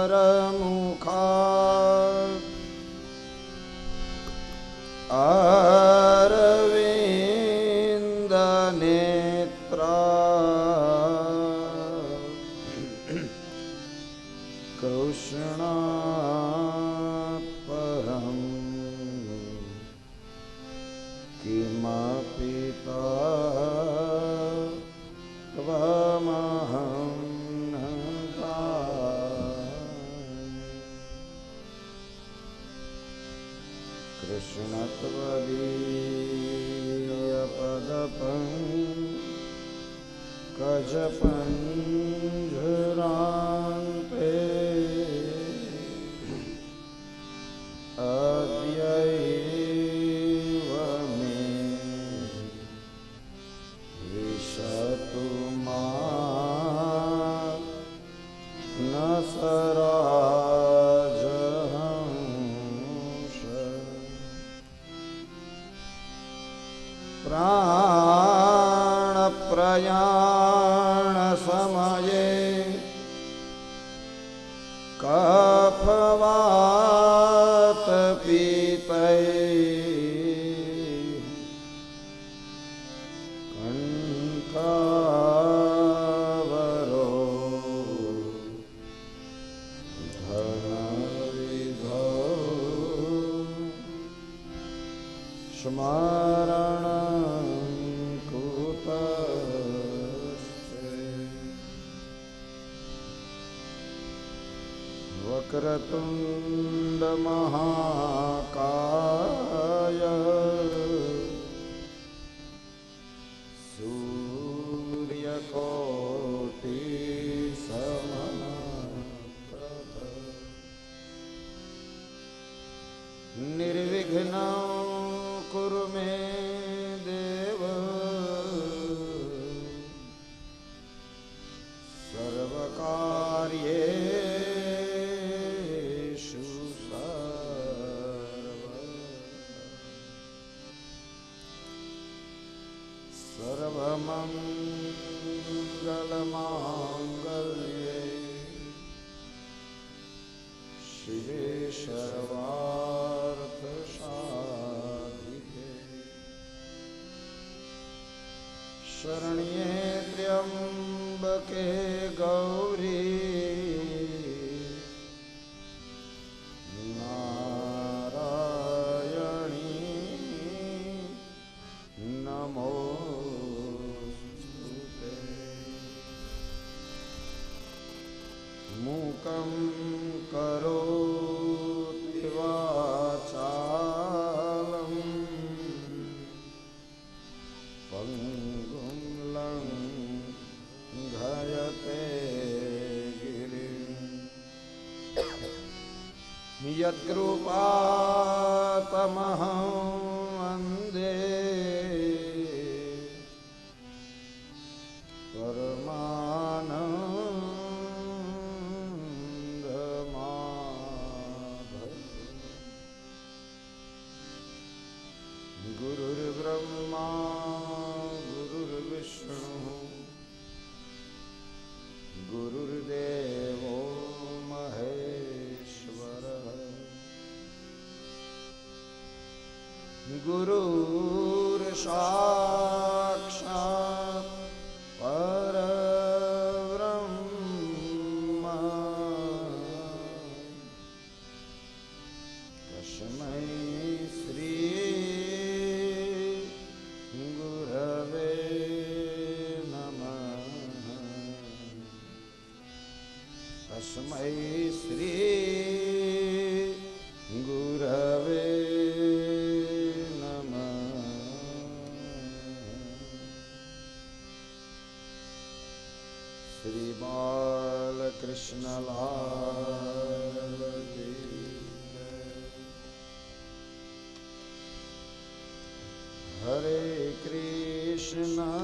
Hara ष्णत्वदीयपदप कजपञ्जरान्ते अद्यवमेशतु मा न sir यत्कृपातमः 是吗？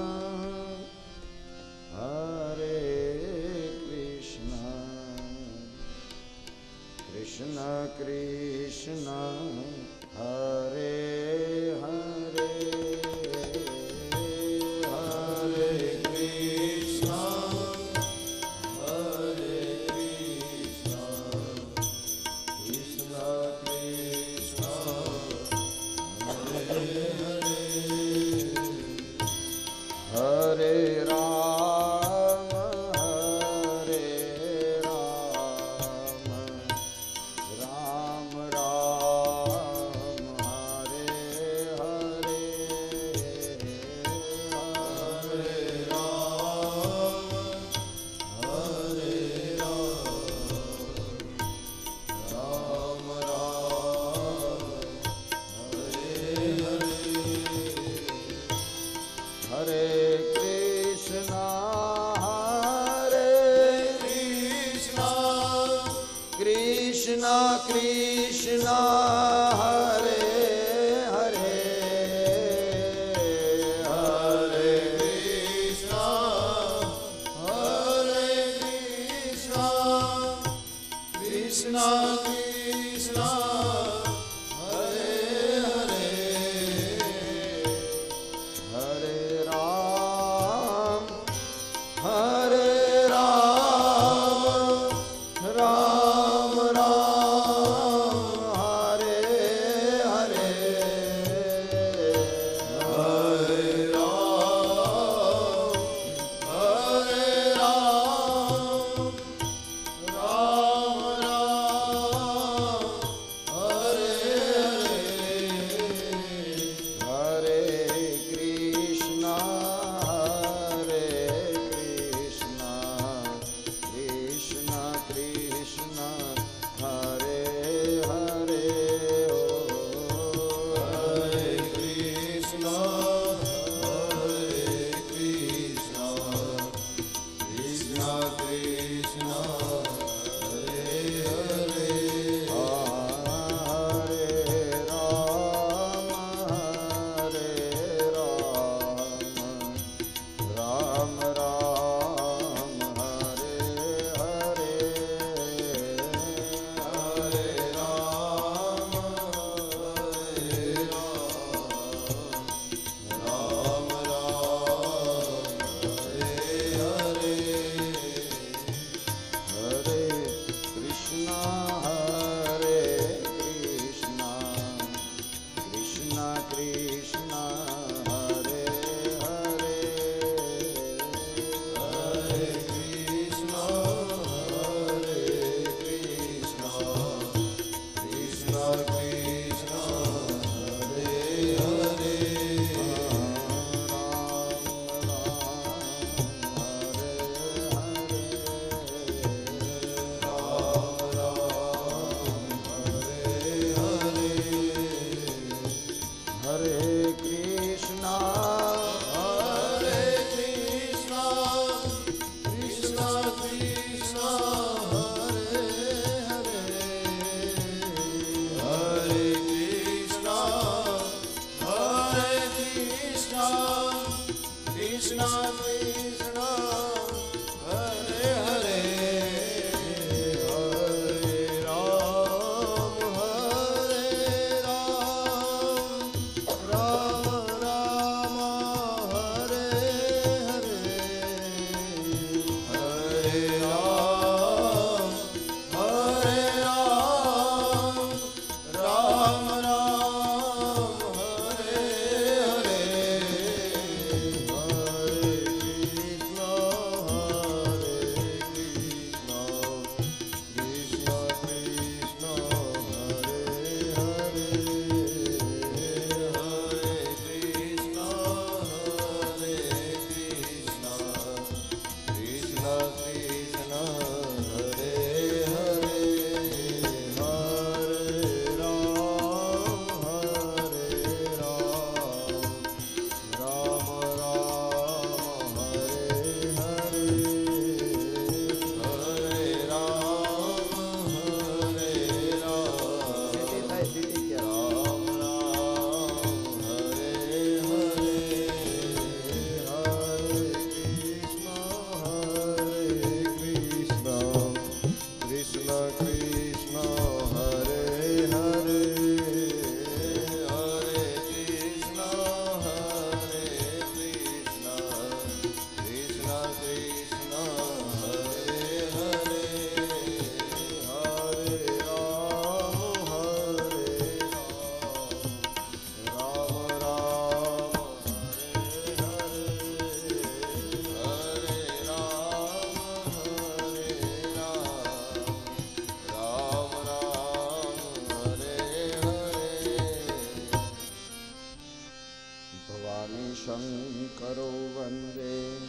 शङ्करो वन्दे।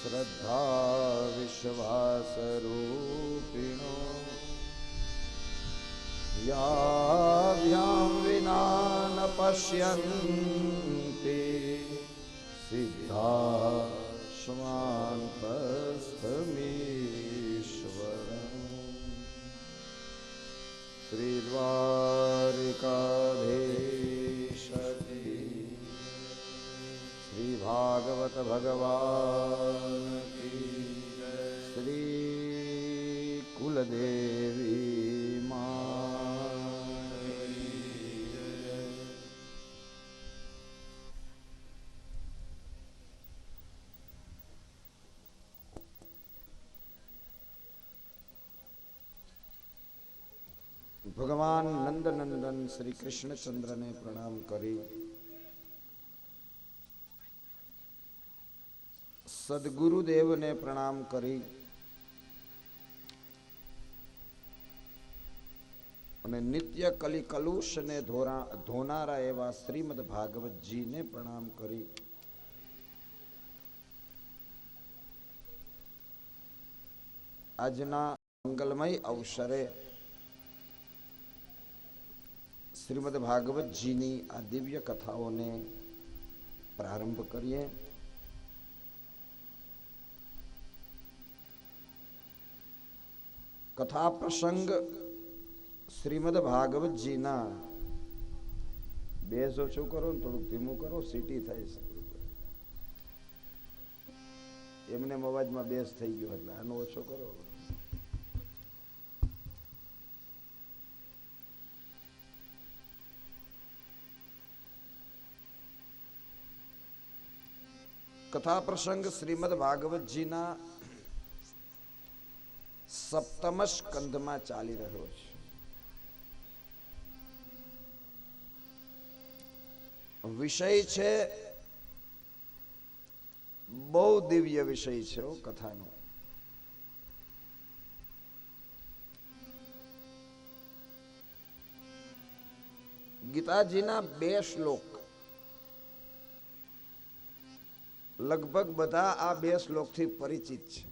श्रद्धा विश्वासरूपिणो याव्यां विना न पश्यन्ति। सिद्धा श्वान्तस्थमीश्वर त्रिद्वारिका ભાગવત ભગવાન કી જય. શ્રી કુલદેવી માત કી જય. ભગવાન નંદનંદન શ્રી કૃષ્ણચંદ્રને પ્રણામ કરી સદગુરુદેવને પ્રણામ કરી. અને નિત્ય કલી કલુષને ધોનારા એવા શ્રીમદ ભાગવતજીને પ્રણામ કરી. આજના મંગલમય અવસરે શ્રીમદ ભાગવતજીની આ દિવ્ય કથાઓને પ્રારંભ કરીએ. કથા પ્રસંગ શ્રીમદ ભાગવતજીના બેસ ઓછું કરો ને થોડુંક ધીમું કરો, સીટી થાય છે. એમને અવાજમાં બેસ થઈ ગયો એટલે આનો ઓછો કરો. કથા પ્રસંગ શ્રીમદ ભાગવતજીના સપ્તમ સ્કંદમાં ચાલી રહ્યો છે. વિષય છે, બહુ દિવ્ય વિષય છે કથાનો. ગીતાજીના બે શ્લોક. લગભગ બધા આ બે શ્લોકથી પરિચિત છે.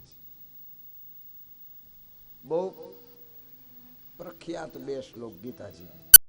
બહુ પ્રખ્યાત બે શ્લોક ગીતાજી